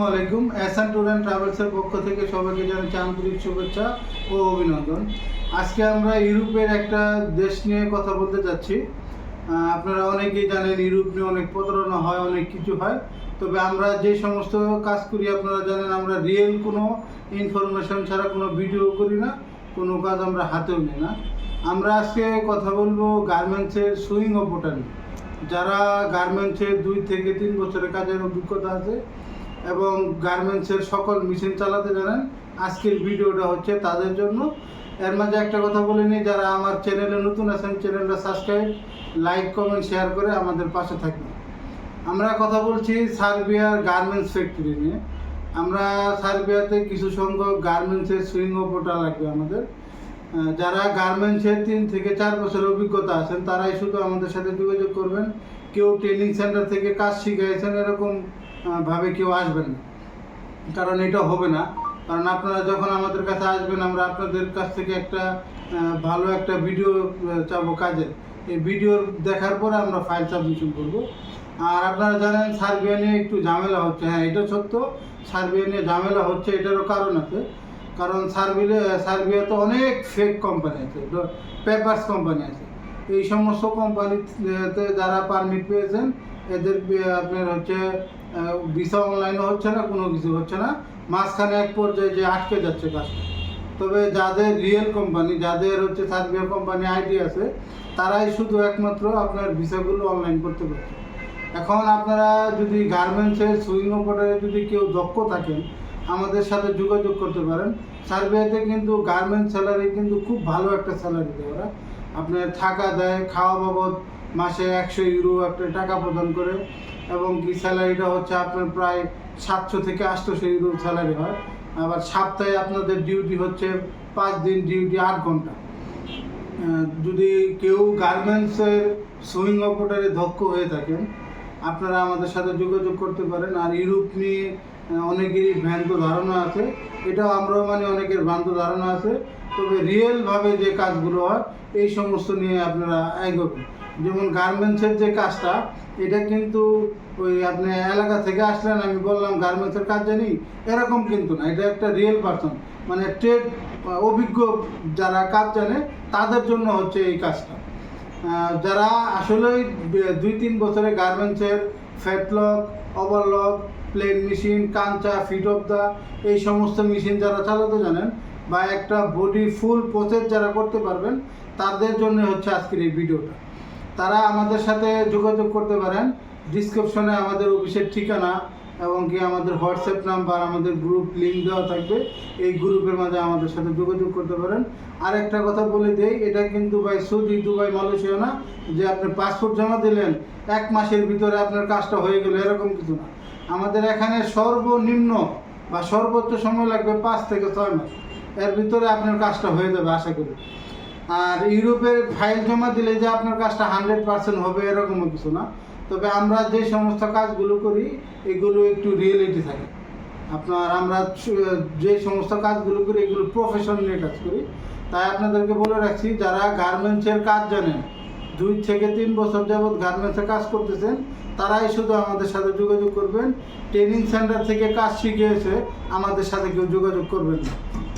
আসসালামু আলাইকুম। Ehsan tour and ট্রাভেলসের পক্ষ থেকে সবাইকে জানাচ্ছি আন্তরিক শুভেচ্ছা ও অভিনন্দন। আজকে আমরা ইউরোপের একটা দেশ নিয়ে কথা বলতে যাচ্ছি। আপনারা অনেকেই জানেন ইউরোপ নিয়ে অনেক প্রতারণা হয়, অনেক কিছু হয়। তবে আমরা যে সমস্ত কাজ করি, আপনারা জানেন আমরা রিয়েল কোনো ইনফরমেশন ছাড়া কোনো ভিডিও করি না, কোনো কাজ আমরা হাতেও নিই না। আমরা আজকে কথা বলব গার্মেন্টসের সুইং অপোটা নিয়ে যারা গার্মেন্টসের দুই থেকে তিন বছরের কাজের অভিজ্ঞতা আছে এবং গার্মেন্টসের সকল মেশিন চালাতে জানেন। আজকের ভিডিওটা হচ্ছে তাদের জন্য। এর মাঝে একটা কথা বলে নিই, যারা আমার চ্যানেলে নতুন আছেন, চ্যানেলটা সাবস্ক্রাইব লাইক কমেন্ট শেয়ার করে আমাদের পাশে থাকবেন। আমরা কথা বলছি সার্বিয়ার গার্মেন্টস ফ্যাক্টরি নিয়ে। আমরা সার্বিয়াতে কিছু সংখ্যক গার্মেন্টসের সুইং অপোটা লাগবে আমাদের। যারা গার্মেন্টসের তিন থেকে চার বছরের অভিজ্ঞতা আছেন, তারাই শুধু আমাদের সাথে যোগাযোগ করবেন। কেউ ট্রেনিং সেন্টার থেকে কাজ শিখাইছেন, এরকম ভাবে কেউ আসবেন না। কারণ এটা হবে না। কারণ আপনারা যখন আমাদের কাছে আসবেন, আমরা আপনাদের কাছ থেকে একটা ভালো একটা ভিডিও চাবো কাজের এই ভিডিও দেখার পরে আমরা ফাইল সাবমিশন করব। আর আপনারা জানেন সার্বিয়া নিয়ে একটু ঝামেলা হচ্ছে। হ্যাঁ এটা সত্য। সার্বিয়া নিয়ে ঝামেলা হচ্ছে, এটারও কারণ আছে। কারণ সার্বিয়া তো অনেক ফেক কোম্পানি আছে। পেপারস কোম্পানি আছে। এই সমস্ত কোম্পানিতে যারা পারমিট পেয়েছেন, এদের, আপনার হচ্ছে ভিসা অনলাইনে হচ্ছে না, কোনো কিছু হচ্ছে না। মাঝখানে এক পর্যায়ে যে আটকে যাচ্ছে কাজটা। তবে যাদের রিয়েল কোম্পানি যাদের হচ্ছে সার্বিয়া কোম্পানি আইডি আছে, তারাই শুধু একমাত্র আপনার ভিসাগুলো অনলাইন করতে পারছে। এখন আপনারা যদি গার্মেন্টসের সুইং অপারেটরে যদি কেউ দক্ষ থাকেন, আমাদের সাথে যোগাযোগ করতে পারেন। সার্বিয়াতে কিন্তু গার্মেন্ট স্যালারি কিন্তু খুব ভালো একটা স্যালারি দেয় ওরা। আপনার থাকা দেয়, খাওয়া বাবদ মাসে একশো ইউরো একটা টাকা প্রদান করে এবং কি স্যালারিটা হচ্ছে আপনার প্রায় সাতশো থেকে আটশোশো ইউরো স্যালারি হয়। আবার সপ্তাহে আপনাদের ডিউটি হচ্ছে পাঁচ দিন ডিউটি আট ঘণ্টা। যদি কেউ গার্মেন্টসের সুইং অপারেটরে দক্ষ হয়ে থাকেন, আপনারা আমাদের সাথে যোগাযোগ করতে পারেন। আর ইউরোপ নিয়ে অনেকেরই ভ্রান্ত ধারণা আছে। এটাও আমরাও মানে অনেকের ভ্রান্ত ধারণা আছে। তবে রিয়েলভাবে যে কাজগুলো হয়, এই সমস্ত নিয়ে আপনারা এগোবেন। যেমন গার্মেন্টসের যে কাজটা, এটা কিন্তু ওই আপনি এলাকা থেকে আসলেন, আমি বললাম গার্মেন্টসের কাজ জানি, এরকম কিন্তু না, এটা একটা রিয়েল পার্সন মানে ট্রেড অভিজ্ঞ যারা কাজ জানে, তাদের জন্য হচ্ছে এই কাজটা। যারা আসলেই দুই, তিন বছরে গার্মেন্টসের ফ্যাটলক ওভারলক প্লেন মেশিন কাঞ্চা ফিট অফ দা এই সমস্ত মেশিন যারা চালাতে জানেন বা একটা বডি ফুল প্রসেস যারা করতে পারবেন, তাদের জন্য হচ্ছে আজকের এই ভিডিওটা। তারা আমাদের সাথে যোগাযোগ করতে পারেন। ডিসক্রিপশনে আমাদের অফিসের ঠিকানা এবং কি আমাদের হোয়াটসঅ্যাপ নাম্বার, আমাদের গ্রুপ লিঙ্ক দেওয়া থাকবে। এই গ্রুপের মাঝে আমাদের সাথে যোগাযোগ করতে পারেন। আর একটা কথা বলে দেই, এটা কিন্তু ভাই সৌদি, দুবাই, মালয়েশিয়া না, যে আপনি পাসপোর্ট জমা দিলেন, এক মাসের ভিতরে আপনার কাজটা হয়ে গেল, এরকম কিছু না। আমাদের এখানে সর্বনিম্ন বা সর্বোচ্চ সময় লাগবে পাঁচ থেকে ছয় মাস। এর ভিতরে আপনার কাজটা হয়ে যাবে, আশা করি। আর ইউরোপের ফাইল জমা দিলে যে আপনার কাজটা হান্ড্রেড পার্সেন্ট হবে, এরকমও কিছু না। তবে আমরা যে সমস্ত কাজগুলো করি, এগুলো একটু রিয়েলিটি থাকে। আপনার আমরা যে সমস্ত কাজগুলো করি, এগুলো প্রফেশন নিয়ে কাজ করি। তাই আপনাদেরকে বলে রাখছি, যারা গার্মেন্টসের কাজ জানেন, দুই থেকে তিন বছর যাবৎ গার্মেন্টসে কাজ করতেছেন, তারাই শুধু আমাদের সাথে যোগাযোগ করবেন। ট্রেনিং সেন্টার থেকে কাজ শিখে এসে আমাদের সাথে কেউ যোগাযোগ করবেন না।